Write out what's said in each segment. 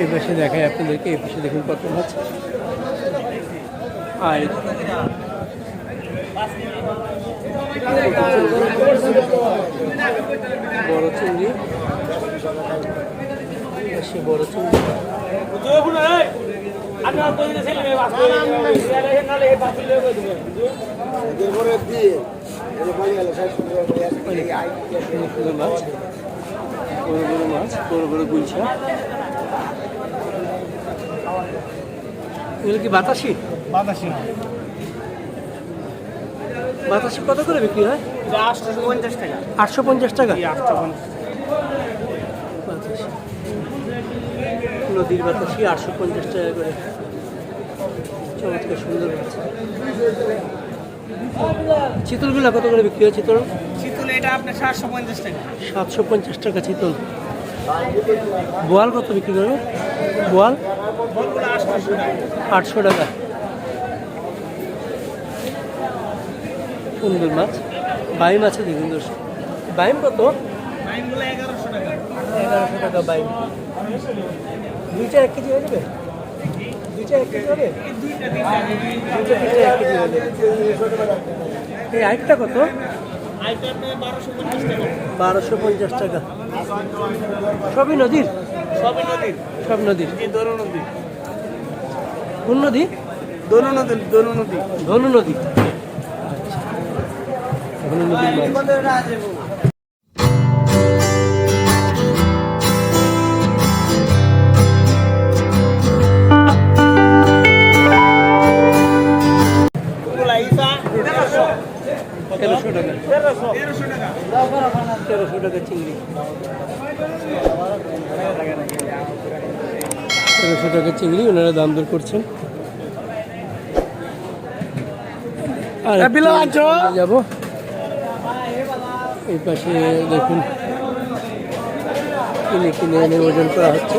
এই পাশে দেখায় আপনাদেরকে, এই পাশে দেখুন কত মাছ। আর বড় চিংড়ি। সে বড় চিংড়ি। মাছ, বড় বড় গুলছা এগুলো কি বাতাসি? বাতাসি বাতাসি কত করে বিক্রি হয়? আটশো পঞ্চাশ টাকা। আটশো পঞ্চাশ টাকা? নদীর বাতাসি আটশো পঞ্চাশ টাকা করে। চমৎকার সুন্দর চিতলগুলো কত করে বিক্রি হয় চিতল? শীতল এটা আপনার সাতশো পঞ্চাশ টাকা। সাতশো পঞ্চাশ টাকা চিতল। বোয়াল কত বিক্রি করবে? বোয়াল? আটশো টাকা। সুন্দর মাছ। বাইম আছে দেখুন দর্শক। বাইম কত? এগারোশো টাকা এগারোশো টাকা বাইম। দুইটা এক কেজি হয়ে যাবে? দুইটা এক কেজি হবে? এই দুইটা তিনটা এক কেজি হবে এই কত? বারোশো পঞ্চাশ টাকা। সবই নদীর? সবই নদীর। সব নদীর। এই দোনো নদী কোন নদী? দোনো নদী দোনো নদী। ধনু নদী। আচ্ছা। ধনু নদীর চিংড়ি ওনারা দাম দর করছেন। আর যাব। এই পাশে দেখুন কিনে কিনে এনে ওজন করা হচ্ছে।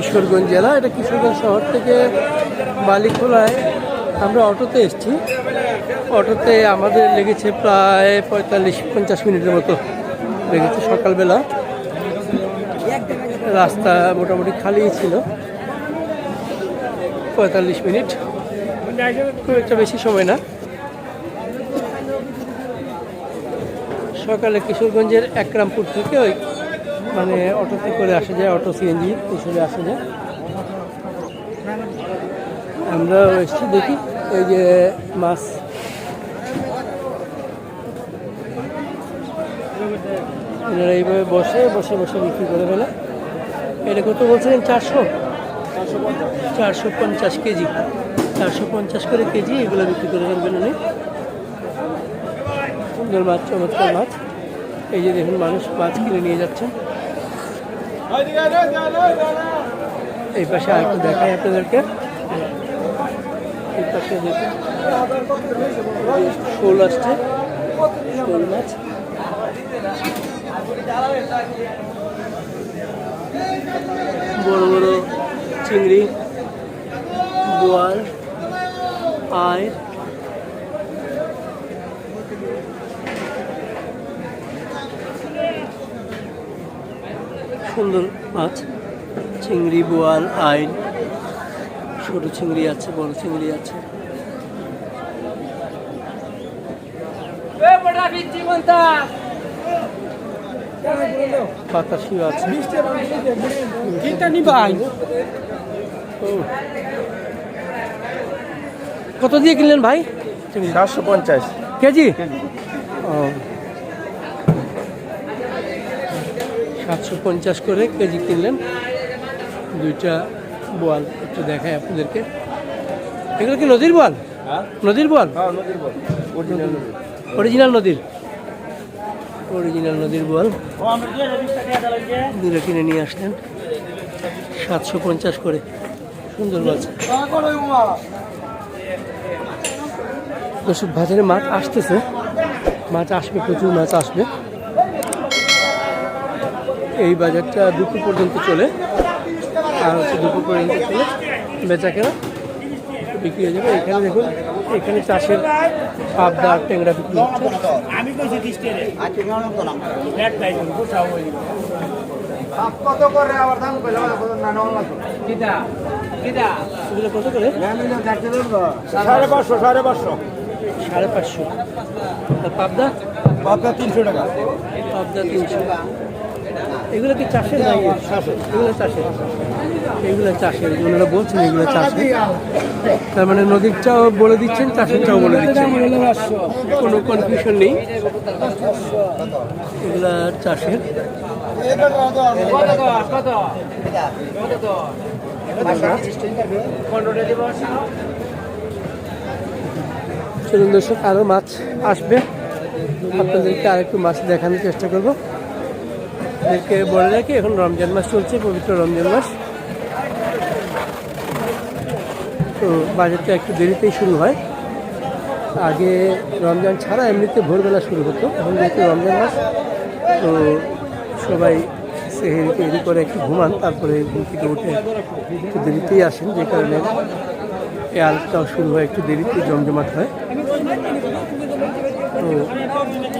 কিশোরগঞ্জ জেলা, এটা কিশোরগঞ্জ শহর থেকে বালিখোলায়। আমরা অটোতে এসছি। অটোতে আমাদের লেগেছে প্রায় পঁয়তাল্লিশ, পঞ্চাশ মিনিটের মতো লেগেছে সকালবেলা। রাস্তা মোটামুটি খালি ছিল। পঁয়তাল্লিশ মিনিট। খুব একটা বেশি সময় না। সকালে কিশোরগঞ্জের একরামপুর থেকে ওই মানে অটোতে করে আসা যায়, অটো সিএনজি এসে আসা যায়। আমরা এসছি দেখি, এই যে মাছ। এনারা এইভাবে বসে বসে বসে বিক্রি করে ফেলে। এটা কত বলছিলেন? চারশো? চারশো পঞ্চাশ কেজি। চারশো পঞ্চাশ করে কেজি এগুলো বিক্রি করে ফেলবেন উনি। সুন্দর মাছ, চমৎকার মাছ। এই যে দেখুন, মানুষ মাছ কিনে নিয়ে যাচ্ছে। এই পাশে আরেকটু দেখাই আপনাদেরকে। এই পাশে দেখুন শোল আসছে, শোল মাছ। বড় বড় চিংড়ি, বোয়াল, আয়। সুন্দর মাছ। চিংড়ি বোয়াল আইন ছোট চিংড়ি আছে বড় চিংড়ি আছে। বাতাসিও আছে। ও। কত দিয়ে কিনলেন ভাই? সাতশো পঞ্চাশ। কেজি। ও। সাতশো পঞ্চাশ করে কেজি কিনলেন। দুইটা বোয়াল একটু দেখায় আপনাদেরকে। এগুলো কি নদীর বোয়াল? হ্যাঁ। নদীর বোয়াল? হ্যাঁ বল অরিজিনাল অরিজিনাল নদীর। অরিজিনাল নদীর। বোয়াল। দুটো কিনে নিয়ে আসলেন। সাতশো পঞ্চাশ করে। সুন্দর মাছ দর্শক বাজারে মাছ আসতেছে। মাছ আসবে প্রচুর মাছ আসবে। এই বাজারটা দুপুর পর্যন্ত চলে। আর হচ্ছে দুপুর পর্যন্ত চলে। বেচা কেনা বিক্রি হয়ে যাবে। এখানে দেখুন এখানে চাষের পাবদা ট্যাংরা বিক্রি হচ্ছে। আচ্ছা কত করে সাড়ে পাঁচশো সাড়ে পাঁচশো। সাড়ে পাঁচশো। পাবদা? বাপটা তিনশো টাকা। পাবদা তিনশো। এগুলো কি চাষের না ইয়ে? এগুলো চাষের। এগুলো চাষের। ওনারা বলছেন এগুলো চাষের। তার মানে নদীরটাও বলে দিচ্ছেন চাষেরটাও বলে দিচ্ছেন। কোনো কনফিউশন নেই। এগুলা চাষের। চলুন দর্শক আরও মাছ আসবে। আপনাদেরকে আরেকটু মাছ দেখানোর চেষ্টা করব। এদেরকে বলে রাখি, এখন রমজান মাস চলছে, পবিত্র রমজান মাস। তো বাজারটা একটু দেরিতেই শুরু হয়। আগে রমজান ছাড়া এমনিতে ভোরবেলা শুরু হতো, এখন যেহেতু রমজান মাস, তো সবাই সেহেরি টেহেরি করে একটু ঘুমান, তারপরে ঘুম থেকে উঠে একটু দেরিতেই আসেন, যে কারণে এই আলোটাও শুরু হয়, একটু দেরিতে জমজমাট হয়।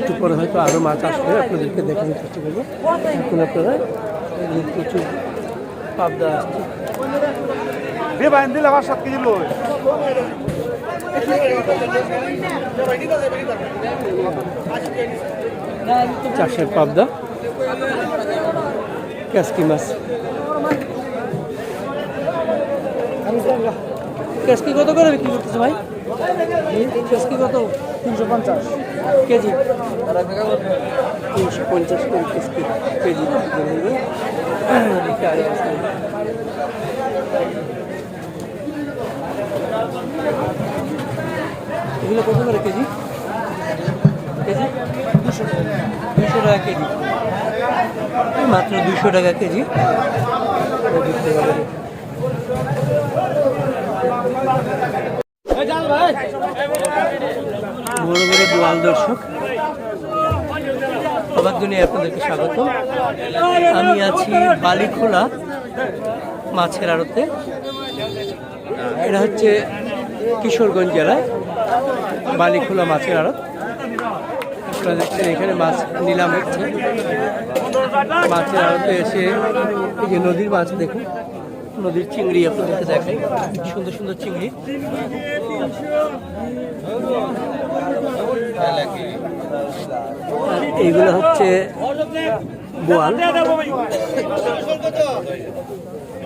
একটু পরে হয়তো আরও মাছ আসবে আপনাদেরকে দেখানোর চেষ্টা করব। এখন আপনারা প্রচুর পাবদা আসছে। দিলে আবার সাত কেজি লই। চাষের পাবদা। ক্যাসকি মাছ। ক্যাসকি কত করে বিক্রি করতেছে ভাই? ক্যাসকি কত? তিনশো পঞ্চাশ। কেজি। তিনশো পঞ্চাশ করে কেজি এগুলো কত করে কেজি? কেজি? দুশো দুশো টাকা কেজি। মাত্র দুশো টাকা কেজি। বিক্রি হবে। বড় বড় বোয়াল দর্শক। অবাক দুনিয়া আপনাদেরকে স্বাগত। আমি আছি বালিখোলা মাছের আড়তে। এটা হচ্ছে কিশোরগঞ্জ জেলায় বালিখোলা মাছের আড়ত। আপনারা দেখছেন এখানে মাছ নিলাম হচ্ছে। মাছের আড়তে এসে এই যে নদীর মাছ দেখুন। নদীর চিংড়ি আপনাদেরকে দেখাই। সুন্দর সুন্দর চিংড়ি। এইগুলো হচ্ছে এদের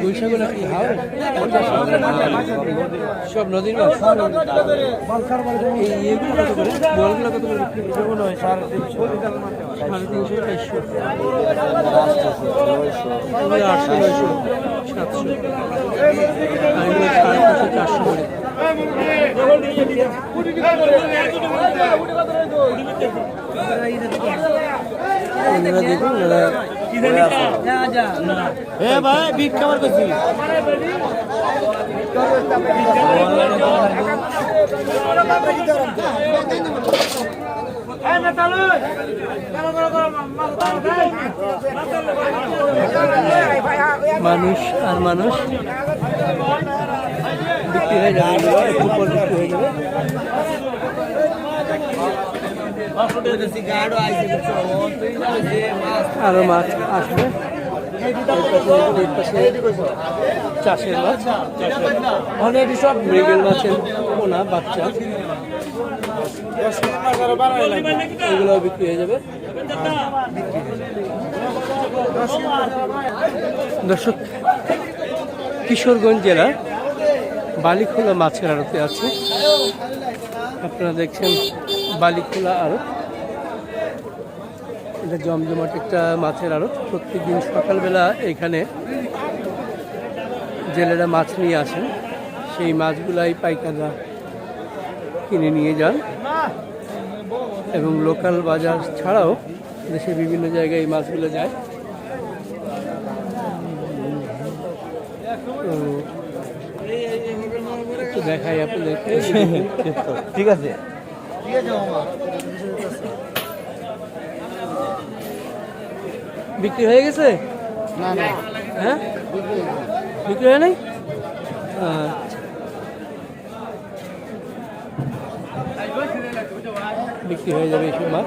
বৈশাখগুলো কি হাওড় সব নদীর মাছ। এই কত করে? বলগুলো কত করে বিক্রি করছে হয় সাড়ে তিনশো। সাড়ে তিনশো চারশো আটশো নয়শো সাতশো। সাড়ে চারশো করে ওনারা দেখুন ওনারা এ ভাই বিগ করছি। মানুষ আর মানুষ। বিক্রি হয়ে যাবে আরও মাছ আসবে। চাষের মাছ। অনেক সব মৃগেল মাছের পোনা, বাচ্চা। এগুলো বিক্রি হয়ে যাবে। দর্শক, কিশোরগঞ্জ জেলার বালিখোলা মাছের আড়তে আছে। আপনারা দেখছেন বালিখোলা আড়ত। এটা জমজমাট একটা মাছের আড়ত। প্রত্যেকদিন সকালবেলা এখানে জেলেরা মাছ নিয়ে আসেন। সেই মাছগুলাই পাইকাররা কিনে নিয়ে যান। এবং লোকাল বাজার ছাড়াও দেশের বিভিন্ন জায়গায় এই মাছগুলো যায়। দেখাই আপনাদেরকে। ঠিক আছে। বিক্রি হয়ে গেছে? হ্যাঁ? বিক্রি হয় নাই? আচ্ছা। বিক্রি হয়ে যাবে এইসব মাছ